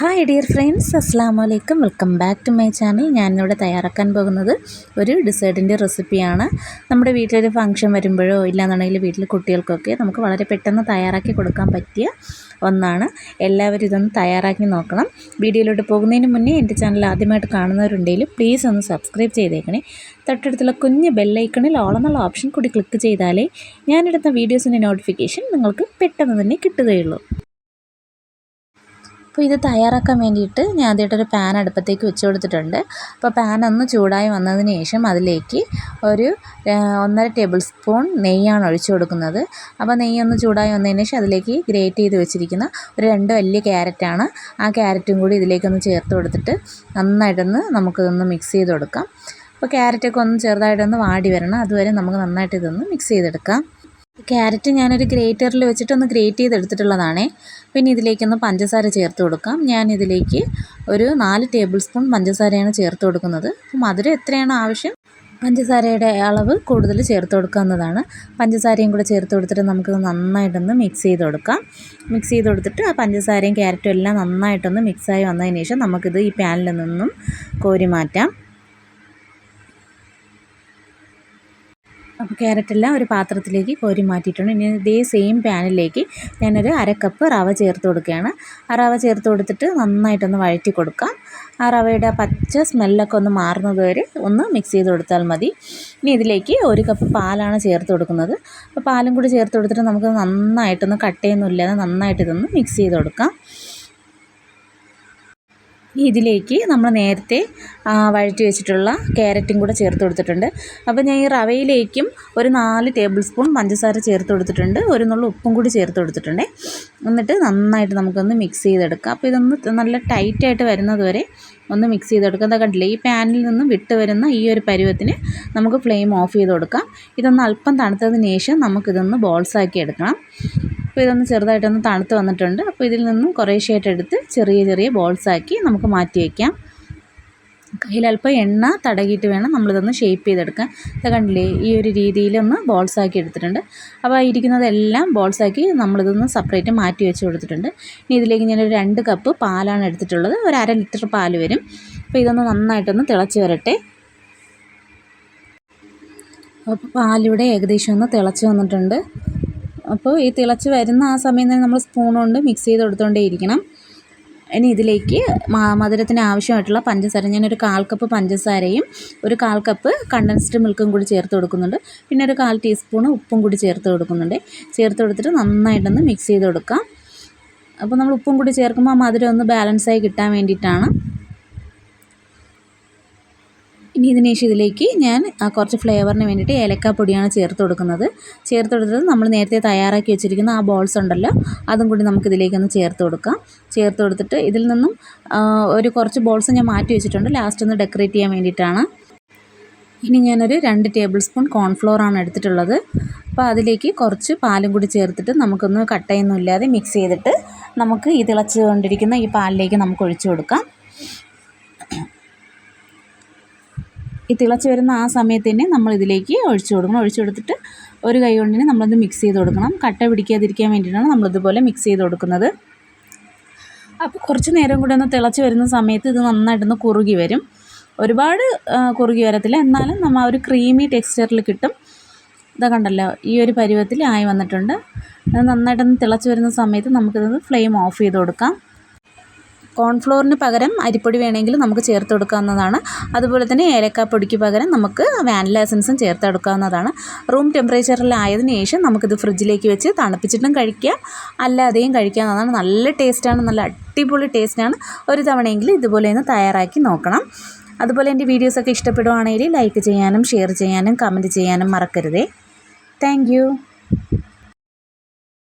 Hi dear friends അസ്സാം വലൈക്കും welcome back to my channel ഞാനിവിടെ തയ്യാറാക്കാൻ പോകുന്നത് ഒരു ഡിസേർട്ടിന്റെ റെസിപ്പിയാണ് നമ്മുടെ വീട്ടിലൊരു ഫംഗ്ഷൻ വരുമ്പോഴോ ഇല്ലാന്നുണ്ടെങ്കിൽ വീട്ടിൽ കുട്ടികൾക്കൊക്കെ നമുക്ക് വളരെ പെട്ടെന്ന് തയ്യാറാക്കി കൊടുക്കാൻ പറ്റിയ ഒന്നാണ്. എല്ലാവരും ഇതൊന്ന് തയ്യാറാക്കി നോക്കണം. വീഡിയോയിലോട്ട് പോകുന്നതിന് മുന്നേ എന്റെ ചാനൽ ആദ്യമായിട്ട് കാണുന്നവരുണ്ടെങ്കിൽ പ്ലീസ് ഒന്ന് സബ്സ്ക്രൈബ് ചെയ്തേക്കണേ. തൊട്ടടുത്തുള്ള കുഞ്ഞ് ബെല്ലൈക്കണിൽ ഓളെന്നുള്ള ഓപ്ഷൻ കൂടി ക്ലിക്ക് ചെയ്താലേ ഞാനെടുത്ത വീഡിയോസിന്റെ നോട്ടിഫിക്കേഷൻ നിങ്ങൾക്ക് പെട്ടെന്ന് തന്നെ കിട്ടുകയുള്ളൂ. അപ്പോൾ ഇത് തയ്യാറാക്കാൻ വേണ്ടിയിട്ട് ഞാൻ ആദ്യമായിട്ടൊരു പാൻ അടുപ്പത്തേക്ക് വെച്ച് കൊടുത്തിട്ടുണ്ട്. അപ്പോൾ പാൻ ഒന്ന് ചൂടായി വന്നതിന് ശേഷം അതിലേക്ക് ഒരു ഒന്നര ടേബിൾ സ്പൂൺ നെയ്യാണ് ഒഴിച്ചു കൊടുക്കുന്നത്. അപ്പോൾ നെയ്യ് ഒന്ന് ചൂടായി വന്നതിന് ശേഷം അതിലേക്ക് ഗ്രേറ്റ് ചെയ്ത് വെച്ചിരിക്കുന്ന ഒരു രണ്ട് വലിയ ക്യാരറ്റാണ് ആ ക്യാരറ്റും കൂടി ഇതിലേക്കൊന്ന് ചേർത്ത് കൊടുത്തിട്ട് നന്നായിട്ടൊന്ന് നമുക്കിതൊന്ന് മിക്സ് ചെയ്ത് കൊടുക്കാം. അപ്പോൾ ക്യാരറ്റൊക്കെ ഒന്ന് ചെറുതായിട്ടൊന്ന് വാടി വരണം. അതുവരെ നമുക്ക് നന്നായിട്ട് ഇതൊന്ന് മിക്സ് ചെയ്തെടുക്കാം. ക്യാരറ്റ് ഞാനൊരു ഗ്രേറ്ററിൽ വെച്ചിട്ട് ഒന്ന് ഗ്രേറ്റ് ചെയ്തെടുത്തിട്ടുള്ളതാണേ. പിന്നെ ഇതിലേക്കൊന്ന് പഞ്ചസാര ചേർത്ത് കൊടുക്കാം. ഞാൻ ഇതിലേക്ക് ഒരു നാല് ടേബിൾ സ്പൂൺ പഞ്ചസാരയാണ് ചേർത്ത് കൊടുക്കുന്നത്. മധുരം എത്രയാണ് ആവശ്യം? പഞ്ചസാരയുടെ അളവ് കൂടുതൽ ചേർത്ത് കൊടുക്കാവുന്നതാണ് പഞ്ചസാരയും കൂടെ ചേർത്ത് കൊടുത്തിട്ട് നമുക്ക് നന്നായിട്ടൊന്ന് മിക്സ് ചെയ്ത് കൊടുക്കാം. മിക്സ് ചെയ്ത് കൊടുത്തിട്ട് ആ പഞ്ചസാരയും ക്യാരറ്റും എല്ലാം നന്നായിട്ടൊന്ന് മിക്സായി വന്നതിന് ശേഷം നമുക്കിത് ഈ പാനിൽ നിന്നും കോരി മാറ്റാം. അപ്പോൾ ക്യാരറ്റെല്ലാം ഒരു പാത്രത്തിലേക്ക് കോരി മാറ്റിയിട്ടുണ്ട്. ഇനി ഇതേ സെയിം പാനിലേക്ക് ഞാനൊരു അര കപ്പ് റവ ചേർത്ത് കൊടുക്കുകയാണ്. ആ റവ ചേർത്ത് കൊടുത്തിട്ട് നന്നായിട്ടൊന്ന് വഴറ്റി കൊടുക്കാം. ആ റവയുടെ പച്ച സ്മെല്ലൊക്കെ ഒന്ന് മാറുന്നത് വരെ ഒന്ന് മിക്സ് ചെയ്ത് കൊടുത്താൽ മതി. ഇനി ഇതിലേക്ക് ഒരു കപ്പ് പാലാണ് ചേർത്ത് കൊടുക്കുന്നത്. അപ്പോൾ പാലും കൂടി ചേർത്ത് കൊടുത്തിട്ട് നമുക്ക് നന്നായിട്ടൊന്ന് കട്ടയൊന്നും ഇല്ലാതെ നന്നായിട്ട് ഇതൊന്ന് മിക്സ് ചെയ്ത് കൊടുക്കാം. ഇതിലേക്ക് നമ്മൾ നേരത്തെ വഴറ്റി വെച്ചിട്ടുള്ള ക്യാരറ്റും കൂടെ ചേർത്ത് കൊടുത്തിട്ടുണ്ട്. അപ്പോൾ ഞാൻ ഈ റവയിലേക്കും ഒരു നാല് ടേബിൾ സ്പൂൺ പഞ്ചസാര ചേർത്ത് കൊടുത്തിട്ടുണ്ട്. ഒരു നുള്ള ഉപ്പും കൂടി ചേർത്ത് കൊടുത്തിട്ടുണ്ട്. എന്നിട്ട് നന്നായിട്ട് നമുക്കൊന്ന് മിക്സ് ചെയ്തെടുക്കാം. അപ്പോൾ ഇതൊന്ന് നല്ല ടൈറ്റായിട്ട് വരുന്നതുവരെ ഒന്ന് മിക്സ് ചെയ്തെടുക്കാം. എന്താ കണ്ടില്ലേ ഈ പാനിൽ നിന്നും വിട്ട് വരുന്ന ഈ ഒരു പരുവത്തിന് നമുക്ക് ഫ്ലെയിം ഓഫ് ചെയ്ത് കൊടുക്കാം. ഇതൊന്ന് അല്പം തണുത്തതിന് ശേഷം നമുക്കിതൊന്ന് ബോൾസാക്കി എടുക്കണം. അപ്പോൾ ഇതൊന്ന് ചെറുതായിട്ടൊന്ന് തണുത്ത് വന്നിട്ടുണ്ട്. അപ്പോൾ ഇതിൽ നിന്നും കുറേശ്ശായിട്ട് എടുത്ത് ചെറിയ ചെറിയ ബോൾസാക്കി നമുക്ക് മാറ്റി വയ്ക്കാം. കയ്യിലല്പം എണ്ണ തടകിയിട്ട് വേണം നമ്മളിതൊന്ന് ഷേപ്പ് ചെയ്തെടുക്കാൻ. ഇത് കണ്ടില്ലേ ഈ ഒരു രീതിയിലൊന്ന് ബോൾസാക്കി എടുത്തിട്ടുണ്ട്. അപ്പോൾ ഇരിക്കുന്നതെല്ലാം ബോൾസാക്കി നമ്മളിതൊന്ന് സെപ്പറേറ്റ് മാറ്റി വെച്ച് കൊടുത്തിട്ടുണ്ട്. ഇനി ഇതിലേക്ക് ഞാനൊരു രണ്ട് കപ്പ് പാലാണ് എടുത്തിട്ടുള്ളത്. ഒരു അര ലിറ്റർ പാൽ വരും. അപ്പോൾ ഇതൊന്ന് നന്നായിട്ടൊന്ന് തിളച്ച് വരട്ടെ. അപ്പോൾ പാലിവിടെ ഏകദേശം ഒന്ന് തിളച്ച് വന്നിട്ടുണ്ട്. അപ്പോൾ ഈ തിളച്ച് വരുന്ന ആ സമയം തന്നെ നമ്മൾ സ്പൂൺ കൊണ്ട് മിക്സ് ചെയ്ത് കൊടുത്തുകൊണ്ടേ ഇരിക്കണം. ഇനി ഇതിലേക്ക് മധുരത്തിന് ആവശ്യമായിട്ടുള്ള പഞ്ചസാര. ഞാനൊരു കാൽ കപ്പ് പഞ്ചസാരയും ഒരു കാൽ കപ്പ് കണ്ടൻസ്ഡ് മിൽക്കും കൂടി ചേർത്ത് കൊടുക്കുന്നുണ്ട്. പിന്നെ ഒരു കാൽ ടീസ്പൂൺ ഉപ്പും കൂടി ചേർത്ത് കൊടുക്കുന്നുണ്ട്. ചേർത്ത് കൊടുത്തിട്ട് നന്നായിട്ടൊന്ന് മിക്സ് ചെയ്ത് കൊടുക്കാം. അപ്പോൾ നമ്മൾ ഉപ്പും കൂടി ചേർക്കുമ്പോൾ ആ മധുരം ഒന്ന് ബാലൻസായി കിട്ടാൻ വേണ്ടിയിട്ടാണ് ഇനി ഇതിന് ശേഷം ഇതിലേക്ക് ഞാൻ കുറച്ച് ഫ്ലേവറിന് വേണ്ടിയിട്ട് ഏലക്കാപ്പൊടിയാണ് ചേർത്ത് കൊടുക്കുന്നത്. ചേർത്ത് കൊടുത്തത് നമ്മൾ നേരത്തെ തയ്യാറാക്കി വെച്ചിരിക്കുന്ന ആ ബോൾസ് ഉണ്ടല്ലോ അതും കൂടി നമുക്കിതിലേക്കൊന്ന് ചേർത്ത് കൊടുക്കാം. ചേർത്ത് കൊടുത്തിട്ട് ഇതിൽ നിന്നും ഒരു കുറച്ച് ബോൾസ് ഞാൻ മാറ്റി വെച്ചിട്ടുണ്ട്. ലാസ്റ്റ് ഒന്ന് ഡെക്കറേറ്റ് ചെയ്യാൻ വേണ്ടിയിട്ടാണ്. ഇനി ഞാനൊരു രണ്ട് ടേബിൾ സ്പൂൺ കോൺഫ്ലോറാണ് എടുത്തിട്ടുള്ളത്. അപ്പോൾ അതിലേക്ക് കുറച്ച് പാലും കൂടി ചേർത്തിട്ട് നമുക്കൊന്ന് കട്ടയൊന്നും ഇല്ലാതെ മിക്സ് ചെയ്തിട്ട് നമുക്ക് ഈ തിളച്ചുകൊണ്ടിരിക്കുന്ന ഈ പാലിലേക്ക് നമുക്ക് ഒഴിച്ചു കൊടുക്കാം. ഈ തിളച്ച് വരുന്ന ആ സമയത്ത് തന്നെ നമ്മൾ ഇതിലേക്ക് ഒഴിച്ചു കൊടുക്കണം. ഒഴിച്ചു കൊടുത്തിട്ട് ഒരു കൈ കൊണ്ടിന് നമ്മളത് മിക്സ് ചെയ്ത് കൊടുക്കണം. കട്ട പിടിക്കാതിരിക്കാൻ വേണ്ടിയിട്ടാണ് നമ്മളിതുപോലെ മിക്സ് ചെയ്ത് കൊടുക്കുന്നത്. അപ്പോൾ കുറച്ച് നേരം കൂടെ ഒന്ന് തിളച്ച് വരുന്ന സമയത്ത് ഇത് നന്നായിട്ടൊന്ന് കുറുകി വരും. ഒരുപാട് കുറുകി വരത്തില്ല. എന്നാലും നമ്മൾ ഒരു ക്രീമി ടെക്സ്ചറിൽ കിട്ടും. ഇതാ കണ്ടല്ലോ ഈ ഒരു പരുവത്തിൽ ആയി വന്നിട്ടുണ്ട്. അത് നന്നായിട്ടൊന്ന് തിളച്ച് വരുന്ന സമയത്ത് നമുക്കിതൊന്ന് ഫ്ലെയിം ഓഫ് ചെയ്ത് കൊടുക്കാം. കോൺഫ്ലോറിന് പകരം അരിപ്പൊടി വേണമെങ്കിൽ നമുക്ക് ചേർത്ത് കൊടുക്കാവുന്നതാണ്. അതുപോലെ തന്നെ ഏലക്കാപ്പൊടിക്ക് പകരം നമുക്ക് വാനില എസൻസും ചേർത്ത് കൊടുക്കാവുന്നതാണ്. റൂം ടെമ്പറേച്ചറിലായതിനു ശേഷം നമുക്കിത് ഫ്രിഡ്ജിലേക്ക് വെച്ച് തണുപ്പിച്ചിട്ടും കഴിക്കാം. അല്ലാതെയും കഴിക്കാവുന്നതാണ് നല്ല ടേസ്റ്റാണ്. നല്ല അടിപൊളി ടേസ്റ്റാണ്. ഒരു തവണയെങ്കിലും ഇതുപോലെ ഒന്ന് തയ്യാറാക്കി നോക്കണം. അതുപോലെ എന്റെ വീഡിയോസൊക്കെ ഇഷ്ടപ്പെടുവാണെങ്കിൽ ലൈക്ക് ചെയ്യാനും ഷെയർ ചെയ്യാനും കമന്റ് ചെയ്യാനും മറക്കരുതേ. താങ്ക്